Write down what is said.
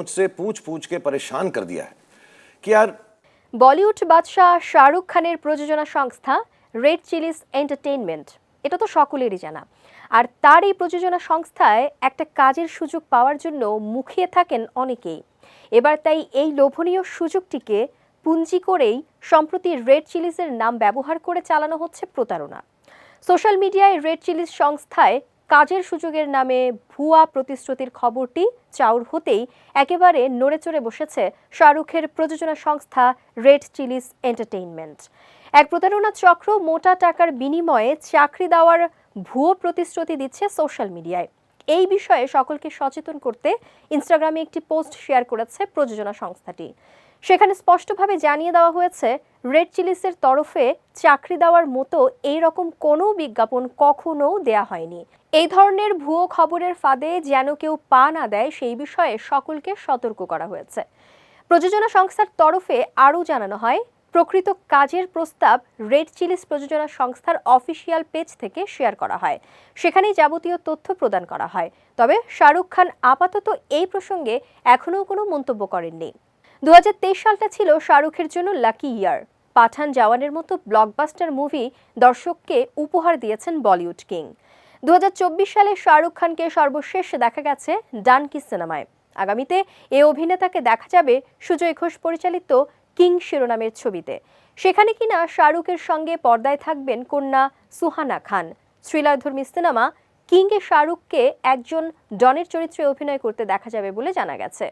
मुझसे पूछ पूछ के परेशान कर दिया है कि यार বলিউড বাদশাহ শাহরুখ খানের প্রযোজনা সংস্থা রেড চিলিস এন্টারটেইনমেন্ট এটা তো সকলেরই জানা আর তার এই প্রযোজনা সংস্থায় একটা কাজের সুযোগ পাওয়ার জন্য মুখিয়ে থাকেন অনেকেই এবার তাই এই লোভনীয় সুযোগটিকে পুঞ্জি করেই সম্প্রতি রেড চিলিসের নাম ব্যবহার করে চালানো হচ্ছে প্রতারণা সোশ্যাল মিডিয়ায় রেড চিলিস সংস্থায় কাজের সুযোগের নামে ভুয়া প্রতিশ্রুতির খবরটি চাউর হতেই একেবারে নড়েচড়ে বসেছে শাহরুখের প্রযোজনা সংস্থা রেড চিলিস এন্টারটেইনমেন্ট। এক প্রতারণা চক্র মোটা টাকার বিনিময়ে চাকরি দেওয়ার ভুয়ো প্রতিশ্রুতি দিচ্ছে সোশ্যাল মিডিয়ায়। এই বিষয়ে সকলকে সচেতন করতে ইনস্টাগ্রামে একটি পোস্ট শেয়ার করেছে প্রযোজনা সংস্থাটি। সেখানে স্পষ্টভাবে জানিয়ে দেওয়া হয়েছে রেড চিলিসের তরফে চাকরি দেওয়ার মতো এই রকম কোনো বিজ্ঞাপন কখনো দেয়া হয়নি। এই ধরনের ভুয়ো খবরের ফাঁদে যেন কেউ পা না দেয় সেই বিষয়ে সকলকে সতর্ক করা হয়েছে। প্রযোজনা সংস্থার তরফে আরও জানানো হয়, প্রকৃত কাজের প্রস্তাব রেড চিলিস প্রযোজনা সংস্থার অফিসিয়াল পেজ থেকে শেয়ার করা হয়। সেখানেই যাবতীয় তথ্য প্রদান করা হয়। তবে শাহরুখ খান আপাতত এই প্রসঙ্গে এখনও কোনো মন্তব্য করেননি। দু হাজার তেইশ সালটা ছিল শাহরুখের জন্য লাকি ইয়ার পাঠান জওয়ানের মতো ব্লকবাস্টার মুভি দর্শককে উপহার দিয়েছেন বলিউড কিং দু হাজার চব্বিশ সালে শাহরুখ খানকে সর্বশেষ দেখা গেছে ডানকি সিনেমায় আগামীতে এ অভিনেতাকে দেখা যাবে সুজয় ঘোষ পরিচালিত কিং শিরোনামের ছবিতে। সেখানে কিনা শাহরুখের সঙ্গে পর্দায় থাকবেন কন্যা সুহানা খান। থ্রিলারধর্মী সিনেমা কিংয়ে শাহরুখকে একজন ডনের চরিত্রে অভিনয় করতে দেখা যাবে বলে জানা গেছে।